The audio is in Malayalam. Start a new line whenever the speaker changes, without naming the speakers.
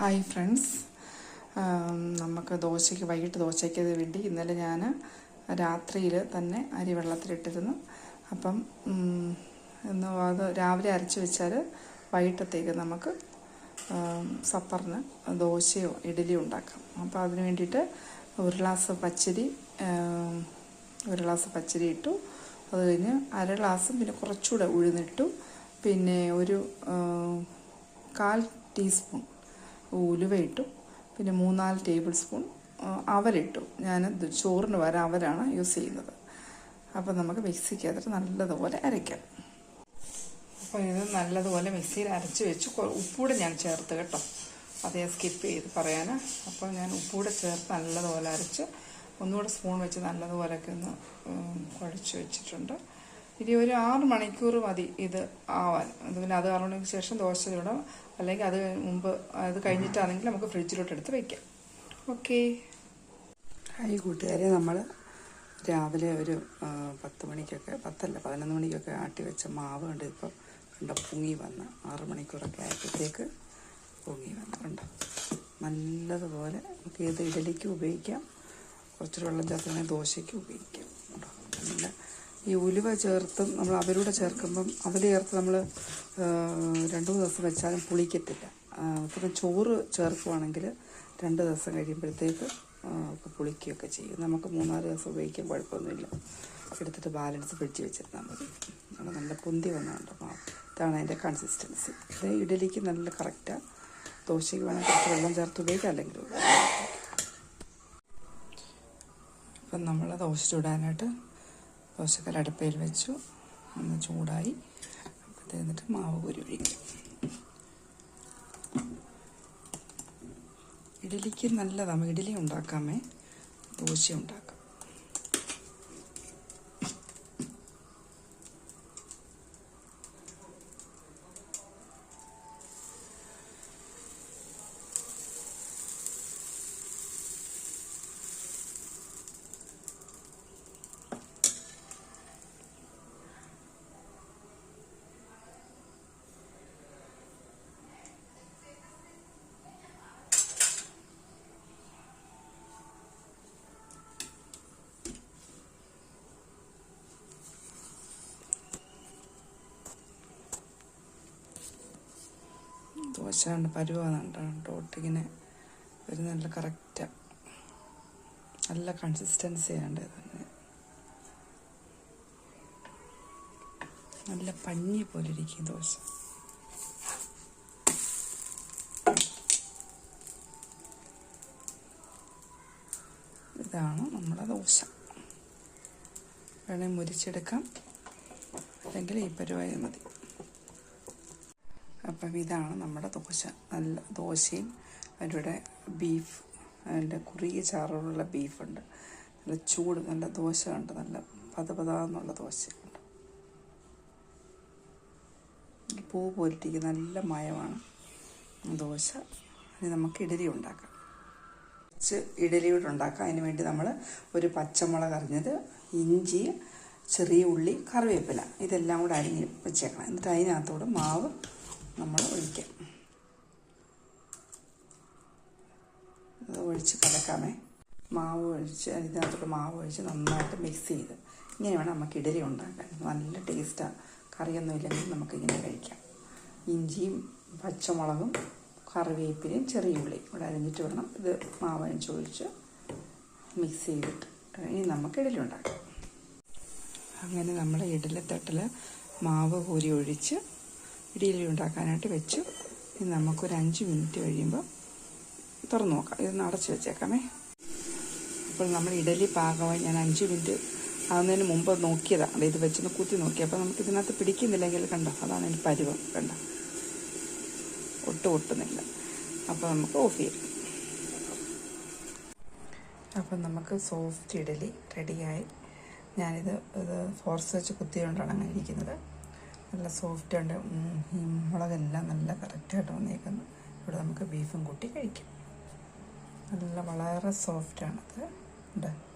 ഹായ് ഫ്രണ്ട്സ് നമുക്ക് ദോശയ്ക്ക് വൈകിട്ട് ദോശയ്ക്ക് വേണ്ടി ഇന്നലെ ഞാൻ രാത്രിയിൽ തന്നെ അരി വെള്ളത്തിലിട്ടിരുന്നു. അപ്പം ഇന്ന് അത് രാവിലെ അരച്ച് വെച്ചാൽ വൈകിട്ടത്തേക്ക് നമുക്ക് സപ്പറിന് ദോശയോ ഇഡലിയോ ഉണ്ടാക്കാം. അപ്പോൾ അതിന് വേണ്ടിയിട്ട് ഒരു ഗ്ലാസ് പച്ചരി ഒരു ഗ്ലാസ് പച്ചരി ഇട്ടു. അത് കഴിഞ്ഞ് അര ഗ്ലാസ്സും പിന്നെ കുറച്ചുകൂടെ ഉഴുന്നിട്ടു. പിന്നെ ഒരു കാൽ ടീസ്പൂൺ ഉലുവ ഇട്ടു. പിന്നെ മൂന്നാൽ ടേബിൾ സ്പൂൺ അവരിട്ടു ഞാൻ ചോറിന് വരെ അവരാണ് യൂസ് ചെയ്യുന്നത്. അപ്പോൾ നമുക്ക് മിക്സിക്കകത്തിട്ട് നല്ലതുപോലെ അരയ്ക്കാം. അപ്പോൾ ഇത് നല്ലതുപോലെ മിക്സിയിൽ അരച്ച് വെച്ച്. ഉപ്പൂടെ ഞാൻ ചേർത്ത് കേട്ടോ. അത് ഞാൻ സ്കിപ്പ് ചെയ്ത് പറയാൻ അപ്പോൾ ഞാൻ ഉപ്പൂടെ ചേർത്ത് നല്ലതുപോലെ അരച്ച് ഒന്നുകൂടെ സ്പൂൺ വെച്ച് നല്ലതുപോലെയൊക്കെ ഒന്ന് കുഴച്ച് വെച്ചിട്ടുണ്ട്. ഇനി ഒരു ആറ് മണിക്കൂർ മതി ഇത് ആവാൻ. പിന്നെ അത് ആറ് ശേഷം ദോശ ചൂടാം അല്ലെങ്കിൽ അത് മുമ്പ് അത് കഴിഞ്ഞിട്ടാണെങ്കിൽ നമുക്ക് ഫ്രിഡ്ജിലോട്ട് എടുത്ത് വയ്ക്കാം ഓക്കെ.
ഹായ് കൂട്ടുകാരെ നമ്മൾ രാവിലെ ഒരു പത്ത് മണിക്കൊക്കെ പത്തല്ല പതിനൊന്ന് മണിക്കൊക്കെ ആട്ടി വെച്ച മാവ് കണ്ട് ഇപ്പോൾ കണ്ടോ പൊങ്ങി വന്ന്. ആറ് മണിക്കൂറൊക്കെ ആയപ്പോഴത്തേക്ക് പൊങ്ങി വന്ന് കണ്ടോ. നല്ലതുപോലെ നമുക്ക് ഏത് ഇഡലിക്ക് ഉപയോഗിക്കാം. കുറച്ചൊരു വെള്ളം ചേർത്താണെങ്കിൽ ദോശയ്ക്ക് ഉപയോഗിക്കാം. ഈ ഉലുവ ചേർത്തും നമ്മൾ അവരൂടെ ചേർക്കുമ്പം അവൽ ചേർത്ത് നമ്മൾ രണ്ട് മൂന്ന് ദിവസം വെച്ചാലും പുളിക്കത്തില്ല. പിന്നെ ചോറ് ചേർക്കുവാണെങ്കിൽ രണ്ട് ദിവസം കഴിയുമ്പോഴത്തേക്ക് ഒക്കെ പുളിക്കുകയൊക്കെ ചെയ്യും. നമുക്ക് മൂന്നാൽ ദിവസം ഉപയോഗിക്കാൻ കുഴപ്പമൊന്നുമില്ല. എടുത്തിട്ട് ബാലൻസ് പിടിച്ച് വെച്ചിരുന്നാൽ മതി. നമ്മൾ നല്ല പൊന്തി വന്നുണ്ട് മാവ് ഇതാണ് അതിന്റെ കൺസിസ്റ്റൻസി ഇത് ഇഡലിക്ക് നല്ല കറക്റ്റാണ് ദോശയ്ക്ക് വേണമെങ്കിൽ കുറച്ച് വെള്ളം ചേർത്ത് ഉപയോഗിക്കാം അല്ലെങ്കിൽ.
അപ്പം നമ്മൾ ദോശ ചൂടാനായിട്ട് ദോശക്കൽ അടുപ്പയിൽ വെച്ചു. ഒന്ന് ചൂടായി. അപ്പോൾ എന്നിട്ട് മാവ് കോരി ഒഴിക്കും. ഇഡലിക്ക് നല്ലതാണ് ഇഡലി ഉണ്ടാക്കാമേ. ദോശ ഉണ്ടാക്കാം. ദോശ കണ്ട്? പരുവാന്നുണ്ട് ഇങ്ങനെ ഒരു നല്ല കറക്റ്റാണ് നല്ല കൺസിസ്റ്റൻസി ആണ്ട് നല്ല പഞ്ഞി പോലെ ഇരിക്കും ദോശ. ഇതാണ് നമ്മുടെ ദോശ. വേണമെങ്കിൽ മുരിച്ചെടുക്കാം. അല്ലെങ്കിൽ ഈ പരുവായ മതി. അപ്പം ഇതാണ് നമ്മുടെ ദോശ. നല്ല ദോശയും അവരുടെ ബീഫ് അതിന്റെ കുറിയ ചാറോടുള്ള ബീഫുണ്ട് നല്ല ചൂട് നല്ല ദോശ ഉണ്ട്. നല്ല പതപതാന്നുള്ള ദോശയുണ്ട് പൂ പോലിട്ടിരിക്കുന്ന നല്ല മയമാണ് ദോശ. ഇനി നമുക്ക് ഇഡലി ഉണ്ടാക്കാം. ഇഡലിയോട് ഉണ്ടാക്കാം. അതിന് വേണ്ടി നമ്മൾ ഒരു പച്ചമുളക് അറിഞ്ഞത് ഇഞ്ചി ചെറിയ ഉള്ളി കറിവേപ്പില. ഇതെല്ലാം കൂടെ അരിഞ്ഞ് വെച്ചേക്കണം. എന്നിട്ട് അതിനകത്തോട് മാവ് നമ്മൾ ഒഴിക്കാം. അത് ഒഴിച്ച് കലക്കാമേ. മാവ് ഒഴിച്ച് ഇതിനകത്തോട്ട് മാവ് ഒഴിച്ച് നന്നായിട്ട് മിക്സ് ചെയ്ത്. ഇങ്ങനെ വേണം നമുക്ക് ഇഡലി ഉണ്ടാക്കാൻ. നല്ല ടേസ്റ്റാണ് കറിയൊന്നും ഇല്ലെങ്കിൽ നമുക്കിങ്ങനെ കഴിക്കാം. ഇഞ്ചിയും പച്ചമുളകും കറിവേപ്പിലയും ചെറിയ ഉള്ളിയും ഇവിടെ അരിഞ്ഞിട്ട് വേണം ഇത് മാവ് ഒഴിച്ച് മിക്സ് ചെയ്തിട്ട്. ഇനി നമുക്ക് ഇഡലി ഉണ്ടാക്കാം. അങ്ങനെ നമ്മൾ ഇഡലിത്തട്ടിൽ മാവ് കോരി ഒഴിച്ച് ഇഡലി ഉണ്ടാക്കാനായിട്ട് വെച്ചു. ഇനി നമുക്കൊരു അഞ്ച് മിനിറ്റ് കഴിയുമ്പോൾ തുറന്നു നോക്കാം. ഇതൊന്ന് അടച്ച് വെച്ചേക്കാമേ. അപ്പോൾ നമ്മൾ ഇഡലി പാകമായി ഞാൻ അഞ്ച് മിനിറ്റ് ആകുന്നതിന് മുമ്പ് നോക്കിയതാണ് ഇത് വെച്ചൊന്ന് കുത്തി നോക്കി. അപ്പോൾ നമുക്ക് ഇതിനകത്ത് പിടിക്കുന്നില്ലെങ്കിൽ കണ്ടോ? അതാണ് എന്റെ പരുവം കണ്ടോ? ഒട്ടും ഒട്ടുന്നില്ല. അപ്പോൾ നമുക്ക് ഓഫ് ചെയ്യാം. അപ്പം നമുക്ക് സോഫ്റ്റ് ഇഡലി റെഡിയായി. ഞാനിത് ഇത് ഫോർസ് വെച്ച് കുത്തിയോണ്ടാണ് അങ്ങനെ ഇരിക്കുന്നത്. നല്ല സോഫ്റ്റ് ഉണ്ട്. മുളകെല്ലാം നല്ല കറക്റ്റായിട്ട് വന്നേക്കുന്നു. ഇവിടെ നമുക്ക് ബീഫും കൂട്ടി കഴിക്കാം. നല്ല വളരെ സോഫ്റ്റാണത് ഉണ്ട്